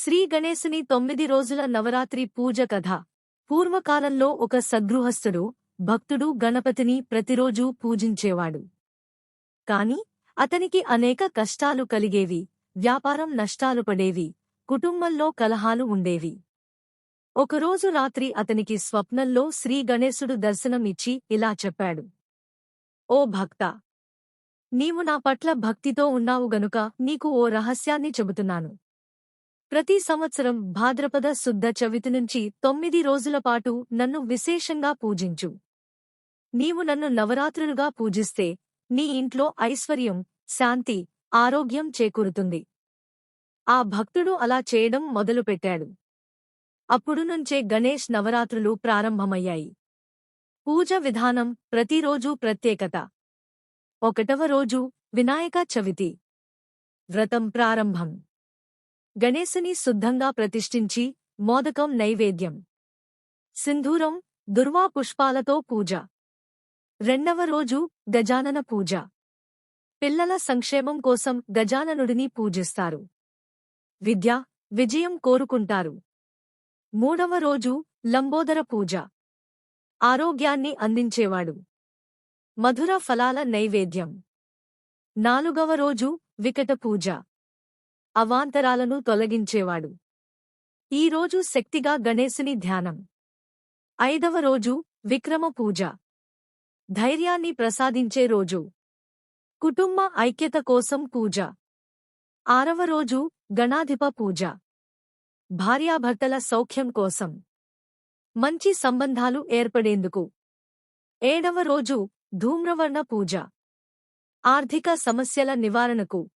శ్రీ గణేశుని తొమ్మిది రోజుల నవరాత్రి పూజ కథ. పూర్వకాలంలో ఒక సద్గృహస్థుడు భక్తుడు గణపతిని ప్రతిరోజూ పూజించేవాడు. కాని అతనికి అనేక కష్టాలు కలిగేవి వ్యాపారం నష్టాలు పడేవి కుటుంబంలో కలహాలు ఉండేవి. ఒకరోజు రాత్రి అతనికి స్వప్నంలో శ్రీ గణేశుడు దర్శనం ఇచ్చి ఇలా చెప్పాడు. ఓ భక్తా! నీవు నా పట్ల భక్తితో ఉన్నావు గనుక నీకు ఓ రహస్యాన్ని చెబుతున్నాను. ప్రతి సంవత్సరం భాద్రపద శుద్ధ చవితి నుంచి తొమ్మిది రోజుల పాటు నన్ను విశేషంగా పూజించు. నీవు నన్ను నవరాత్రులుగా పూజిస్తే నీ ఇంట్లో ఐశ్వర్యం శాంతి ఆరోగ్యం చేకూరుతుంది. ఆ భక్తుడు అలా చేయడం మొదలుపెట్టాడు. అప్పుడు నుంచే గణేష్ నవరాత్రులు ప్రారంభమయ్యాయి. పూజ విధానం ప్రతిరోజూ ప్రత్యేకత. ఒకటవ రోజు వినాయక చవితి. వ్రతం ప్రారంభం. గణేశుని శుద్ధంగా ప్రతిష్ఠించి మోదకం నైవేద్యం. సింధూరం దుర్వా పుష్పాలతో పూజ. రెండవ రోజు గజానన పూజ. పిల్లల సంక్షేమం కోసం గజాననుడిని పూజిస్తారు. విద్య విజయం కోరుకుంటారు. మూడవ రోజు లంబోదర పూజ. ఆరోగ్యాన్ని అందించేవాడు. మధుర ఫలాల నైవేద్యం. నాలుగవ రోజు వికట పూజ. అవాంతరాలను తొలగించేవాడు. ఈ రోజు శక్తిగా గణేశుని ధ్యానం. ఐదవ రోజు విక్రమ పూజ. ధైర్యాన్ని ప్రసాదించే రోజు. కుటుంబ ఐక్యత కోసం పూజ. ఆరవ రోజు గణాధిప పూజ. భార్యాభర్తల సౌఖ్యం కోసం. మంచి సంబంధాలు ఏర్పడేందుకు. ఏడవ రోజు ధూమ్రవర్ణ పూజ. ఆర్థిక సమస్యల నివారణకు.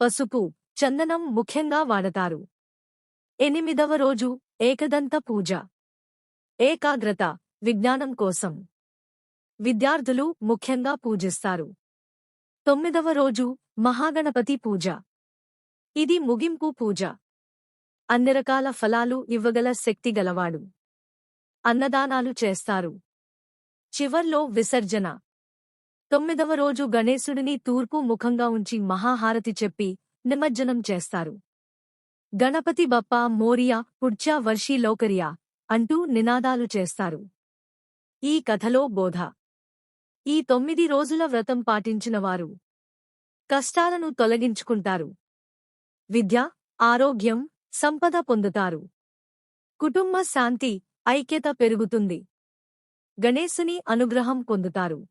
పసుపు. చందనం ముఖ్యంగా వాడతారు. ఎనిమిదవ రోజు ఏకదంత పూజ. ఏకాగ్రత విజ్ఞానం కోసం. విద్యార్థులు ముఖ్యంగా పూజిస్తారు. తొమ్మిదవ రోజు మహాగణపతి పూజ. ఇది ముగింపు పూజ. అన్ని రకాల ఫలాలు ఇవ్వగల శక్తి గలవాడు. అన్నదానాలు చేస్తారు. చివర్లో విసర్జన. తొమ్మిదవ రోజు గణేశుడిని తూర్పు ముఖంగా ఉంచి మహాహారతి చెప్పి నిమజ్జనం చేస్తారు. గణపతి బప్ప మోరియా పుడ్చా వర్షీ లోకరియా అంటూ నినాదాలు చేస్తారు. ఈ కథలో బోధ. ఈ తొమ్మిది రోజుల వ్రతం పాటించినవారు. కష్టాలను తొలగించుకుంటారు. విద్య ఆరోగ్యం సంపద పొందుతారు. కుటుంబ శాంతి ఐక్యత పెరుగుతుంది. గణేశుని అనుగ్రహం పొందుతారు.